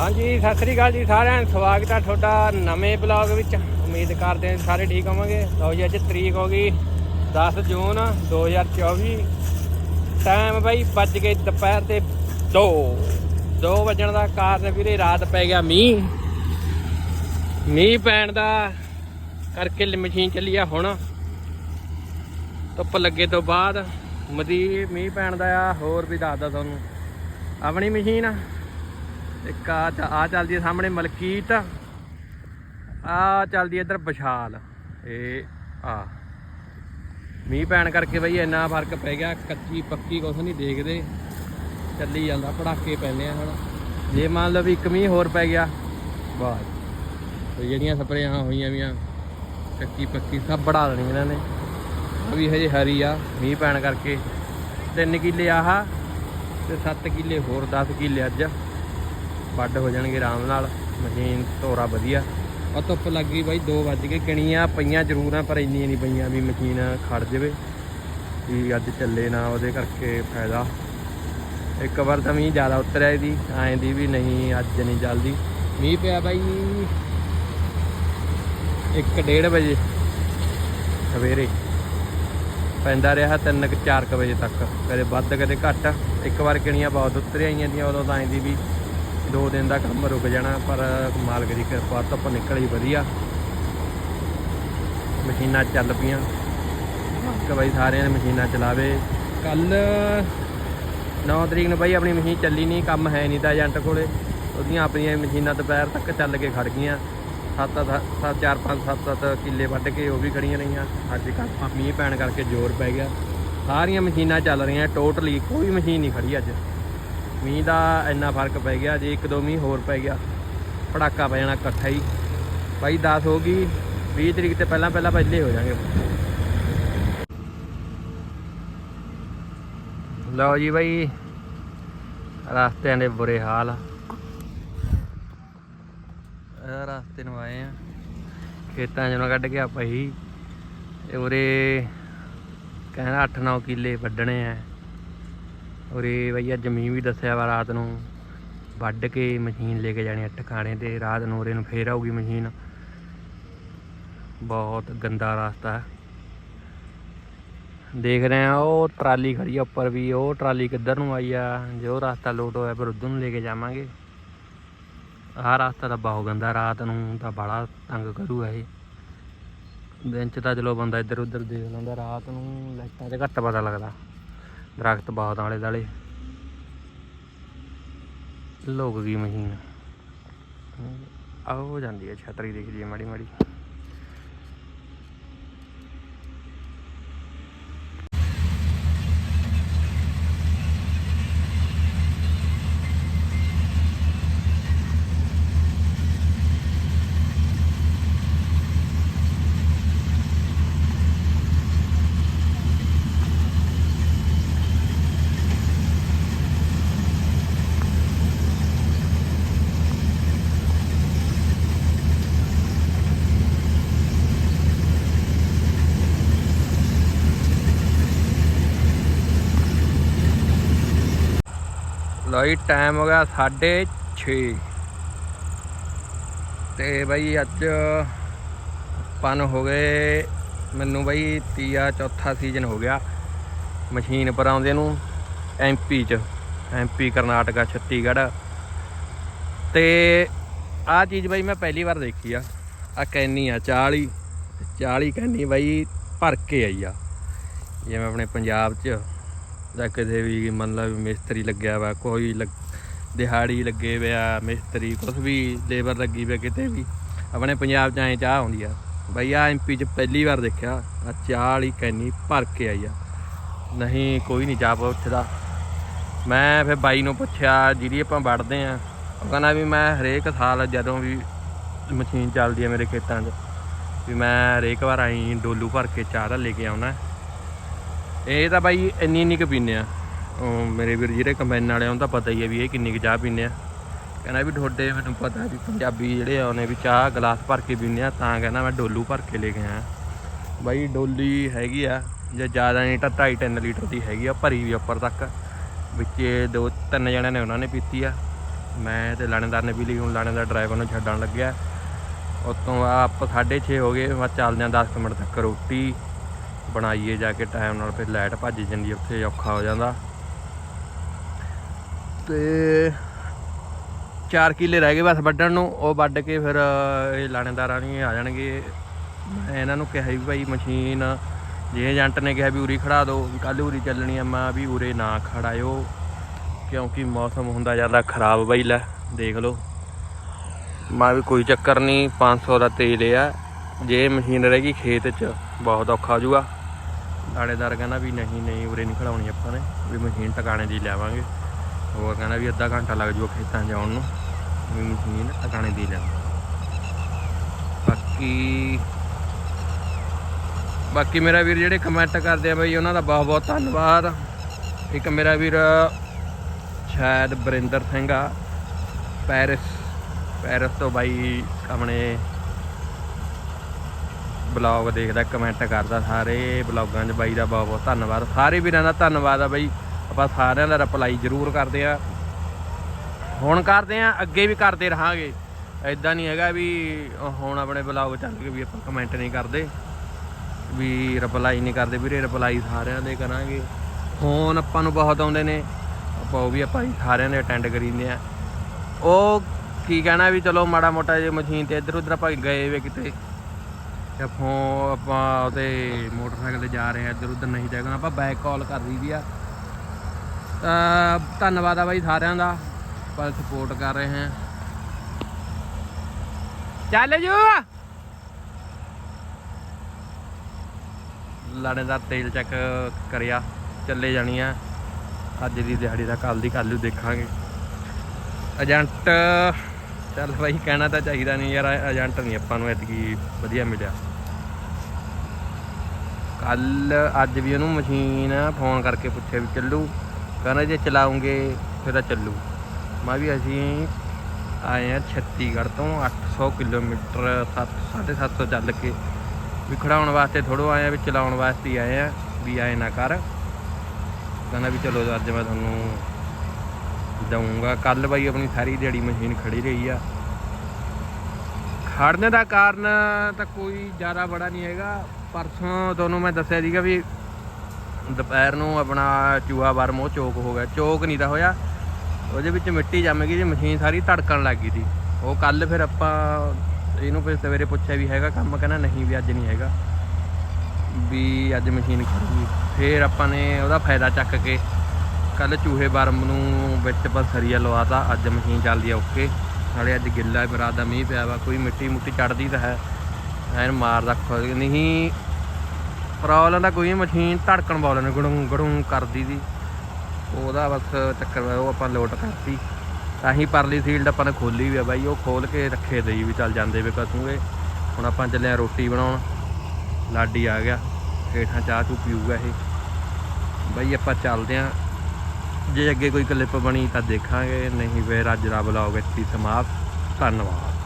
ਹਾਂਜੀ, ਸਤਿ ਸ੍ਰੀ ਅਕਾਲ ਜੀ ਸਾਰਿਆਂ ਨੂੰ ਸਵਾਗਤ ਹੈ ਤੁਹਾਡਾ ਨਵੇਂ ਬਲੌਗ ਵਿੱਚ। ਉਮੀਦ ਕਰਦੇ ਹਾਂ ਸਾਰੇ ਠੀਕ ਹੋਵਾਂਗੇ। ਲਓ ਜੀ, ਅੱਜ ਤਰੀਕ ਹੋ ਗਈ 10 ਜੂਨ 2024 ਟਾਈਮ ਬਾਈ ਵੱਜ ਗਏ ਦੁਪਹਿਰ ਦੇ 2 2 ਵਜਣ ਦਾ ਕਾਰਨ ਵੀਰੇ ਰਾਤ ਪੈ ਗਿਆ ਮੀਂਹ। ਮੀਂਹ ਪੈਣ ਦਾ ਕਰਕੇ ਮਸ਼ੀਨ ਚੱਲੀ ਆ ਹੁਣ। ਧੁੱਪ ਲੱਗੇ ਤੋਂ ਬਾਅਦ ਮਦੀ ਮੀਂਹ ਪੈਣ ਦਾ ਆ। ਹੋਰ ਵੀ ਦੱਸਦਾ ਤੁਹਾਨੂੰ। ਆਪਣੀ ਮਸ਼ੀਨ ਆ। ਇੱਕ ਆ ਆ ਚੱਲਦੀ ਹੈ ਸਾਹਮਣੇ ਮਲਕੀਤ। ਆ ਚੱਲਦੀ ਹੈ ਇੱਧਰ ਵਿਸ਼ਾਲ। ਇਹ ਆ। ਮੀਂਹ ਪੈਣ ਕਰਕੇ ਬਈ ਇੰਨਾ ਫ਼ਰਕ ਪੈ ਗਿਆ, ਕੱਚੀ ਪੱਕੀ ਕੁਛ ਨਹੀਂ ਦੇਖਦੇ। ਚੱਲੀ ਜਾਂਦਾ, ਪੜਾਕੇ ਪੈਂਦੇ ਆ ਹੁਣ। ਜੇ ਮੰਨ ਲਓ ਵੀ ਇੱਕ ਮੀਂਹ ਹੋਰ ਪੈ ਗਿਆ, ਵਾਹ। ਤੇ ਜਿਹੜੀਆਂ ਸਪਰੇਆਂ ਹੋਈਆਂ ਵੀਆਂ, ਕੱਚੀ ਪੱਕੀ ਸਭ ਬੜਾ ਦੇਣੀ ਇਹਨਾਂ ਨੇ। ਵੀ ਹਜੇ ਹਰੀ ਆ, ਮੀਂਹ ਪੈਣ ਕਰਕੇ। 3 ਕਿੱਲੇ ਆਹਾ ਤੇ 7 ਕਿੱਲੇ, ਹੋਰ 10 ਕਿੱਲੇ ਅੱਜ। ਵੱਡ ਹੋ ਜਾਣਗੇ ਆਰਾਮ ਨਾਲ। ਮਸ਼ੀਨ ਤੋਰਾ ਵਧੀਆ। ਆ ਧੁੱਪ ਲੱਗ ਗਈ ਬਾਈ 2 ਵੱਜ ਗਏ। ਕਿਣੀਆਂ ਪਈਆਂ ਜ਼ਰੂਰ ਆ, ਪਰ ਇੰਨੀਆਂ ਨਹੀਂ ਪਈਆਂ ਵੀ ਮਸ਼ੀਨ ਖੜ ਜਾਵੇ। ਵੀ ਅੱਜ ਚੱਲੇ ਨਾ, ਉਹਦੇ ਕਰਕੇ ਫਾਇਦਾ। ਇੱਕ ਵਾਰ ਤਾਂ ਮੀਂਹ ਜ਼ਿਆਦਾ ਉਤਰਿਆ ਇਹਦੀ ਐਂ ਦੀ ਵੀ ਨਹੀਂ, ਅੱਜ ਨਹੀਂ ਜਲਦੀ ਮੀਂਹ ਪਿਆ ਬਾਈ। 1:30 ਵਜੇ। ਸਵੇਰੇ। ਪੈਂਦਾ ਰਿਹਾ 3-4 ਵਜੇ ਤੱਕ। ਕਦੇ ਵੱਧ, ਕਦੇ ਘੱਟ। ਇੱਕ ਵਾਰ ਕਿਣੀਆਂ ਬਹੁਤ ਉਤਰਿਆ ਆਈਆਂ ਦੀਆਂ, ਉਦੋਂ ਤਾਂ ਐਂ ਦੀ ਵੀ ਦੋ ਦਿਨ ਦਾ ਕੰਮ ਰੁਕ ਜਾਣਾ, ਪਰ ਮਾਲਕ ਦੀ ਕਿਰਪਾ ਧੁੱਪ ਹੀ ਵਧੀਆ। ਮਸ਼ੀਨਾਂ ਚੱਲ ਪਈਆਂ। ਕਿ ਬਾਈ ਸਾਰਿਆਂ ਨੇ ਮਸ਼ੀਨਾਂ ਚਲਾਵੇ। ਕੱਲ 9 ਤਰੀਕ ਨੂੰ ਬਾਈ ਆਪਣੀ ਮਸ਼ੀਨ ਚੱਲੀ ਨਹੀਂ, ਕੰਮ ਹੈ ਨਹੀਂ ਤਾਂ ਏਜੰਟ ਕੋਲੇ। ਉਹਦੀਆਂ ਆਪਣੀਆਂ ਮਸ਼ੀਨਾਂ ਦੁਪਹਿਰ ਤੱਕ ਚੱਲ ਕੇ ਖੜ ਗਈਆਂ। 7 7 4 5 7 7 ਕਿੱਲੇ ਵੱਢ ਕੇ ਉਹ ਵੀ ਖੜੀਆਂ ਰਹੀਆਂ। ਅੱਜ ਕੱਲ੍ਹ ਮੀਂਹ ਪੈਣ ਕਰਕੇ ਜ਼ੋਰ ਪੈ ਗਿਆ। ਸਾਰੀਆਂ ਮਸ਼ੀਨਾਂ ਚੱਲ ਰਹੀਆਂ, ਟੋਟਲੀ ਕੋਈ ਮਸ਼ੀਨ ਨਹੀਂ ਖੜੀ ਅੱਜ। ਮੀਂਹ ਦਾ ਇੰਨਾ ਫ਼ਰਕ ਪੈ ਗਿਆ, ਜੇ ਇੱਕ ਦੋ ਮੀਂਹ ਹੋਰ ਪੈ ਗਿਆ, ਪੜਾਕਾ ਪੈ ਜਾਣਾ ਇਕੱਠਾ ਹੀ। ਬਾਈ 10 ਹੋ ਗਈ 20 ਤਰੀਕ ਤੇ ਪਹਿਲਾਂ ਪਹਿਲਾਂ ਪਹਿਲੇ ਹੋ ਜਾਣਗੇ ਲਓ ਜੀ ਬਾਈ, ਰਸਤਿਆਂ ਦੇ ਬੁਰੇ ਹਾਲ। ਆ ਰਸਤੇ ਨੂੰ ਆਏ ਆ, ਖੇਤਾਂ ਚੋਂ ਕੱਢ ਕੇ ਆਪਾਂ ਹੀ ਉਰੇ ਕਹਿੰਦਾ 8-9 ਕਿੱਲੇ ਵੱਢਣੇ ਆ। ਉਰੇ ਬਈ ਅੱਜ ਮੀਂਹ ਵੀ ਦੱਸਿਆ ਵਾ ਰਾਤ ਨੂੰ। ਵੱਢ ਕੇ ਮਸ਼ੀਨ ਲੈ ਕੇ ਜਾਣੀ ਆ ਟਿਕਾਣੇ ਤੇ। ਰਾਤ ਨੂੰ ਉਰੇ ਨੂੰ ਫੇਰ ਆਊਗੀ ਮਸ਼ੀਨ। ਬਹੁਤ ਗੰਦਾ ਰਸਤਾ। ਹੈ ਦੇਖ ਰਹੇ ਆ, ਉਹ ਟਰਾਲੀ ਖੜੀ ਆ ਉੱਪਰ ਵੀ। ਉਹ ਟਰਾਲੀ ਕਿੱਧਰ ਨੂੰ ਆਈ ਆ? ਜੋ ਰਸਤਾ ਲੋਟ ਹੋਇਆ, ਫਿਰ ਉਧਰ ਨੂੰ ਲੈ ਕੇ ਜਾਵਾਂਗੇ। ਆਹ ਰਸਤਾ ਤਾਂ ਬਹੁਤ ਗੰਦਾ, ਰਾਤ ਨੂੰ ਤਾਂ ਬੜਾ ਤੰਗ ਕਰੂ ਇਹ। ਦਿਨ ਚ ਤਾਂ ਚਲੋ ਬੰਦਾ ਇੱਧਰ ਉੱਧਰ ਦੇਖ ਲੈਂਦਾ, ਰਾਤ ਨੂੰ ਲਾਈਟਾਂ 'ਚ ਘੱਟ ਪਤਾ ਲੱਗਦਾ। ਦਰਖਤ ਬਹੁਤ ਆਲੇ ਦਾਲੇ। ਲੋਕ ਗਈ ਮਸ਼ੀਨ। ਆਹ ਜਾਂਦੀ ਹੈ ਛਤਰੀ ਦਿਖ ਜੀ ਮਾੜੀ ਮਾੜੀ ਲਓ ਜੀ ਟਾਈਮ ਹੋ ਗਿਆ 6:30 ਤੇ ਬਈ ਅੱਜ ਪਨ ਹੋ ਗਏ, ਮੈਨੂੰ ਬਈ ਤੀਆ, ਚੌਥਾ ਸੀਜ਼ਨ ਹੋ ਗਿਆ। ਮਸ਼ੀਨ ਪਰ ਆਉਂਦੇ ਨੂੰ ਐਮਪੀ ਚ ਐਮਪੀ ਕਰਨਾਟਕਾ ਛੱਤੀਗੜ੍ਹ ਤੇ ਆਹ ਚੀਜ਼ ਬਈ ਮੈਂ ਪਹਿਲੀ ਵਾਰ ਦੇਖੀ ਆ। ਆ ਕੈਨੀ ਆ 40 40 ਕੈਨੀ ਬਈ ਭਰ ਕੇ ਆਈ ਆ। ਜਿਵੇਂ ਆਪਣੇ ਪੰਜਾਬ ਚ। ਜਾਂ ਕਿਤੇ ਵੀ ਮਤਲਬ ਮਿਸਤਰੀ ਲੱਗਿਆ ਵਾ, ਕੋਈ ਲੱਗ- ਦਿਹਾੜੀ ਲੱਗੇ ਪਿਆ ਮਿਸਤਰੀ ਕੁਝ ਵੀ ਲੇਬਰ ਲੱਗੀ ਪਿਆ ਕਿਤੇ ਵੀ, ਆਪਣੇ ਪੰਜਾਬ 'ਚ ਐਂ ਚਾਹ ਆਉਂਦੀ ਆ। ਬਈ ਆ ਐਮਪੀ 'ਚ ਪਹਿਲੀ ਵਾਰ ਦੇਖਿਆ ਆ ਚਾਹ ਵਾਲੀ ਕੈਨੀ ਭਰ ਕੇ ਆਈ ਆ। ਨਹੀਂ, ਕੋਈ ਨਹੀਂ ਚਾਹ ਪੁੱਛਦਾ ਮੈਂ ਫਿਰ ਬਾਈ ਨੂੰ ਪੁੱਛਿਆ ਜਿਹਦੀ ਆਪਾਂ ਵੜਦੇ ਆ। ਉਹ ਕਹਿੰਦਾ ਵੀ ਮੈਂ ਹਰੇਕ ਸਾਲ ਜਦੋਂ ਵੀ ਮਸ਼ੀਨ ਚੱਲਦੀ ਆ ਮੇਰੇ ਖੇਤਾਂ 'ਚ, ਵੀ ਮੈਂ ਹਰੇਕ ਵਾਰ ਆਈ ਡੋਲੂ ਭਰ ਕੇ ਚਾਹ ਦਾ ਲੈ ਕੇ ਆਉਣਾ। ਇਹ ਤਾਂ ਬਾਈ ਇੰਨੀ ਇੰਨੀ ਕੁ ਪੀਨੇ ਆ। ਉਹ ਮੇਰੇ ਵੀਰ ਜਿਹੜੇ ਕੰਬਾਈਨ ਵਾਲੇ ਆ, ਉਹਨੂੰ ਤਾਂ ਪਤਾ ਹੀ ਹੈ ਵੀ ਇਹ ਕਿੰਨੀ ਕੁ ਚਾਹ ਪੀਨੇ ਆ। ਕਹਿੰਦਾ ਵੀ ਤੁਹਾਡੇ ਮੈਨੂੰ ਪਤਾ ਵੀ ਪੰਜਾਬੀ ਜਿਹੜੇ ਆਉਨੇ ਵੀ ਚਾਹ ਗਲਾਸ ਭਰ ਕੇ ਪੀਨੇ ਆ ਤਾਂ ਕਹਿੰਦਾ ਮੈਂ ਡੋਲੂ ਭਰ ਕੇ ਲੈ ਕੇ ਆਇਆ। ਬਾਈ ਡੋਲੀ ਹੈਗੀ ਆ ਜੇ ਜ਼ਿਆਦਾ ਨਹੀਂ ਤਾਂ 2.5 3 ਲੀਟਰ ਦੀ ਹੈਗੀ ਆ ਭਰੀ ਵੀ ਉੱਪਰ ਤੱਕ। ਵਿੱਚ ਦੋ ਤਿੰਨ ਜਣਿਆਂ ਨੇ ਉਹਨਾਂ ਨੇ ਪੀਤੀ ਆ। ਮੈਂ ਤੇ ਲਾਣੇਦਾਰ ਨੇ ਪੀ ਲਈ ਹੁਣ ਲਾਣੇਦਾਰ ਡਰਾਈਵਰ ਨੂੰ ਛੱਡਣ ਲੱਗਿਆ। ਉਤੋਂ ਆਪ 6:30 ਹੋ ਗਏ ਮੈਂ ਚੱਲਦੇ ਹਾਂ 10 ਮਿੰਟ ਤੱਕ ਰੋਟੀ ਬਣਾਈਏ ਜਾ ਕੇ ਟਾਈਮ ਨਾਲ ਫਿਰ ਲਾਈਟ ਭੱਜ ਜਾਂਦੀ ਉੱਥੇ ਔਖਾ ਹੋ ਜਾਂਦਾ। ਤੇ 4 ਕਿੱਲੇ ਰਹਿ ਗਏ ਬਸ ਵੱਢਣ ਨੂੰ, ਉਹ ਵੱਢ ਕੇ ਫਿਰ ਇਹ ਲਾਣੇਦਾਰਾਂ ਨਹੀਂ ਆ ਜਾਣਗੇ। ਮੈਂ ਇਹਨਾਂ ਨੂੰ ਕਿਹਾ ਵੀ ਭਾਈ ਮਸ਼ੀਨ, ਜੇ ਏਜੰਟ ਨੇ ਕਿਹਾ ਵੀ ਉਰੀ ਖੜਾ ਦਿਓ ਵੀ ਕੱਲ ਉਰੀ ਚੱਲਣੀ ਆ, ਮੈਂ ਵੀ ਉਰੇ ਨਾ ਖੜਾਇਓ, ਕਿਉਂਕਿ ਮੌਸਮ ਹੁੰਦਾ ਜ਼ਿਆਦਾ ਖਰਾਬ ਬਈ, ਲੈ, ਦੇਖ ਲਓ। ਮੈਂ ਵੀ ਕੋਈ ਚੱਕਰ ਨਹੀਂ 500 ਦਾ ਤੇਲ ਆ। ਜੇ ਮਸ਼ੀਨ ਰਹੇਗੀ ਖੇਤ 'ਚ, ਬਹੁਤ ਔਖਾ ਹੋ ਜਾਊਗਾ ਕਹਿੰਦਾ ਵੀ ਨਹੀਂ ਨਹੀਂ ਉਰੇ ਨਹੀਂ ਖੜਾਉਣੀ ਆਪਾਂ ਨੇ, ਵੀ ਮਸ਼ੀਨ ਟਿਕਾਣੇ ਦੀ ਲਿਆਵਾਂਗੇ। ਹੋਰ ਕਹਿੰਦਾ ਵੀ ਅੱਧਾ ਘੰਟਾ ਲੱਗ ਜਾਊਗਾ ਖੇਤਾਂ ਜਾਣ ਨੂੰ, ਵੀ ਮਸ਼ੀਨ ਟਿਕਾਣੇ ਦੀ ਲਿਆਵਾਂਗੇ ਬਾਕੀ ਬਾਕੀ ਮੇਰਾ ਵੀਰ ਜਿਹੜੇ ਕਮੈਂਟ ਕਰਦੇ ਆ ਬਈ, ਉਹਨਾਂ ਦਾ ਬਹੁਤ ਬਹੁਤ ਧੰਨਵਾਦ। ਇੱਕ ਮੇਰਾ ਵੀਰ ਸ਼ਾਇਦ ਬਰਿੰਦਰ ਸਿੰਘ ਆ, ਪੈਰਿਸ ਪੈਰਿਸ ਤੋਂ ਬਾਈ ਆਪਣੇ ਬਲੌਗ ਦੇਖਦਾ ਕਮੈਂਟ ਕਰਦਾ, ਸਾਰੇ ਬਲੌਗਾਂ 'ਚ ਬਾਈ ਦਾ ਬਹੁਤ ਬਹੁਤ ਧੰਨਵਾਦ। ਸਾਰੇ ਵੀਰਾਂ ਦਾ ਧੰਨਵਾਦ ਆ ਬਾਈ। ਆਪਾਂ ਸਾਰਿਆਂ ਦਾ ਰਿਪਲਾਈ ਜ਼ਰੂਰ ਕਰਦੇ ਆ। ਹੁਣ ਕਰਦੇ ਆ, ਅੱਗੇ ਵੀ ਕਰਦੇ ਰਹਾਂਗੇ। ਐਦਾਂ ਨਹੀਂ ਹੈਗਾ ਵੀ ਹੁਣ ਆਪਣੇ ਬਲੌਗ ਚੱਲ ਕੇ ਵੀ ਆਪਾਂ ਕਮੈਂਟ ਨਹੀਂ ਕਰਦੇ। ਵੀ ਰਿਪਲਾਈ ਨਹੀਂ ਕਰਦੇ ਵੀਰੇ ਰਿਪਲਾਈ ਸਾਰਿਆਂ ਦੇ ਕਰਾਂਗੇ। ਫੋਨ ਆਪਾਂ ਨੂੰ ਬਹੁਤ ਆਉਂਦੇ ਨੇ। ਆਪਾਂ ਉਹ ਵੀ ਆਪਾਂ ਸਾਰਿਆਂ ਦੇ ਅਟੈਂਡ ਕਰੀਂਦੇ ਆ। ਉਹ ਕੀ ਕਹਿਣਾ ਵੀ ਚਲੋ ਮਾੜਾ ਮੋਟਾ ਜੇ ਮਸ਼ੀਨ ਤੇ ਇੱਧਰ ਉੱਧਰ ਆਪਾਂ ਗਏ ਵੇ ਕਿਤੇ। ਤੇ ਫੋਨ ਆਪਾਂ ਉਹਦੇ ਮੋਟਰਸਾਈਕਲ ਤੇ ਜਾ ਰਹੇ ਆ ਇੱਧਰ ਉੱਧਰ ਨਹੀਂ ਜਾਗਣਾ ਆਪਾਂ ਬੈਕ ਕਾਲ ਕਰ ਦਈਦੀ ਆ। ਤਾਂ ਧੰਨਵਾਦ ਆ ਬਾਈ ਸਾਰਿਆਂ ਦਾ, ਆਪਾਂ ਸਪੋਰਟ ਕਰ ਰਹੇ ਹਾਂ। ਚੱਲ ਜੂ! ਲਾਣੇਦਾਰ ਤੇਲ ਚੈੱਕ ਕਰਿਆ, ਚੱਲੇ ਜਾਣੀ ਆ। ਅੱਜ ਦੀ ਦਿਹਾੜੀ ਦਾ ਕੱਲ ਦੀ ਕੱਲ ਨੂੰ ਦੇਖਾਂਗੇ। ਏਜੰਟ ਚੱਲ ਭਾਈ ਕਹਿਣਾ ਤਾਂ ਚਾਹੀਦਾ ਨਹੀਂ ਯਾਰ ਏਜੰਟ ਨਹੀਂ ਆਪਾਂ ਨੂੰ ਇਤਕੀ ਵਧੀਆ ਮਿਲਿਆ। ਕੱਲ ਅੱਜ ਵੀ ਉਹਨੂੰ ਮਸ਼ੀਨ ਫੋਨ ਕਰਕੇ ਪੁੱਛਿਆ ਵੀ ਚੱਲੂ। ਕਹਿੰਦਾ ਜੇ ਚਲਾਉਂਗੇ, ਫਿਰ ਤਾਂ ਚੱਲੂ। ਮੈਂ ਵੀ ਅਸੀਂ ਆਏ ਆ ਛੱਤੀਗੜ੍ਹ ਤੋਂ 800 ਕਿਲੋਮੀਟਰ 750 ਚੱਲ ਕੇ। ਵੀ ਖੜਾਉਣ ਵਾਸਤੇ ਥੋੜੋ ਆਏ ਆ ਵੀ ਚਲਾਉਣ ਵਾਸਤੇ ਆਏ ਆ ਵੀ ਆਏ ਨਾ ਕਰ। ਕਹਿੰਦਾ ਵੀ ਚਲੋ ਅੱਜ ਮੈਂ ਤੁਹਾਨੂੰ ਦਊਂਗਾ। ਕੱਲ ਬਾਈ ਆਪਣੀ ਸਾਰੀ ਦਿਹਾੜੀ ਮਸ਼ੀਨ ਖੜੀ ਰਹੀ ਆ। ਖੜਨੇ ਦਾ ਕਾਰਨ ਤਾਂ ਕੋਈ ਜ਼ਿਆਦਾ ਬੜਾ ਨਹੀਂ ਹੈਗਾ। ਪਰਸੋਂ ਤੁਹਾਨੂੰ ਮੈਂ ਦੱਸਿਆ ਸੀਗਾ ਵੀ ਦੁਪਹਿਰ ਨੂੰ ਆਪਣਾ ਚੂਹਾ ਵਰਮ ਉਹ ਚੋਕ ਹੋ ਗਿਆ। ਚੋਕ ਨਹੀਂ ਤਾਂ ਹੋਇਆ। ਉਹਦੇ ਵਿੱਚ ਮਿੱਟੀ ਜੰਮ ਗਈ ਜੀ ਮਸ਼ੀਨ ਸਾਰੀ ਧੜਕਣ ਲੱਗ ਗਈ ਸੀ। ਉਹ ਕੱਲ ਫਿਰ ਆਪਾਂ ਇਹਨੂੰ ਫਿਰ ਸਵੇਰੇ ਪੁੱਛਿਆ ਵੀ ਹੈਗਾ ਕੰਮ, ਕਹਿੰਦਾ ਨਹੀਂ ਵੀ ਅੱਜ ਨਹੀਂ ਹੈਗਾ। ਵੀ ਅੱਜ ਮਸ਼ੀਨ ਖੜੀ ਫਿਰ ਆਪਾਂ ਨੇ ਉਹਦਾ ਫਾਇਦਾ ਚੱਕ ਕੇ ਕੱਲ ਚੂਹੇ ਬਰਮ ਨੂੰ ਵਿੱਚ ਬਸਰੀਆ ਲਵਾਤਾ, ਅੱਜ ਮਸ਼ੀਨ ਚੱਲਦੀ ਆ ਓਕੇ। ਨਾਲੇ ਅੱਜ ਗਿੱਲਾ ਬਰਾਤ ਦਾ ਮੀਂਹ ਪਿਆ ਵਾ, ਕੋਈ ਮਿੱਟੀ ਮੁੱਟੀ ਚੜਦੀ ਤਾਂ ਹੈ। ਐਨ ਮਾਰਦਾ ਖੁਦ ਨਹੀਂ ਪ੍ਰੋਬਲਮ ਦਾ ਕੋਈ ਮਸ਼ੀਨ ਧੜਕਣ ਬੋਲਣ ਨੇ ਗੜੂੰ ਗੜੂੰ ਕਰਦੀ ਦੀ ਉਹਦਾ ਬਸ ਚੱਕਰ ਉਹ ਆਪਾਂ ਲੋਟ ਕਰਤੀ। ਤਾਂ ਹੀ ਪਰਲੀ ਸੀਲਡ ਆਪਾਂ ਨੇ ਖੋਲੀ ਵੀ ਆ ਬਾਈ, ਉਹ ਖੋਲ ਕੇ ਰੱਖੇ ਦੇਈ ਵੀ ਚੱਲ ਜਾਂਦੇ ਵੇ ਕਸੂਗੇ ਹੁਣ ਆਪਾਂ ਚੱਲੇ ਆ ਰੋਟੀ ਬਣਾਉਣ। ਲਾਡੀ ਆ ਗਿਆ, ਹੇਠਾਂ ਚਾਹ ਚੂ ਪੀਊਗਾ ਇਹ। ਬਾਈ ਆਪਾਂ ਚੱਲਦੇ ਆਂ। ਜੇ ਅੱਗੇ ਕੋਈ ਕਲਿੱਪ ਬਣੀ ਤਾਂ ਦੇਖਾਂਗੇ, ਨਹੀਂ ਫਿਰ ਅੱਜ ਦਾ ਬਲੌਗ ਇੱਥੇ ਸਮਾਪਤ। ਧੰਨਵਾਦ।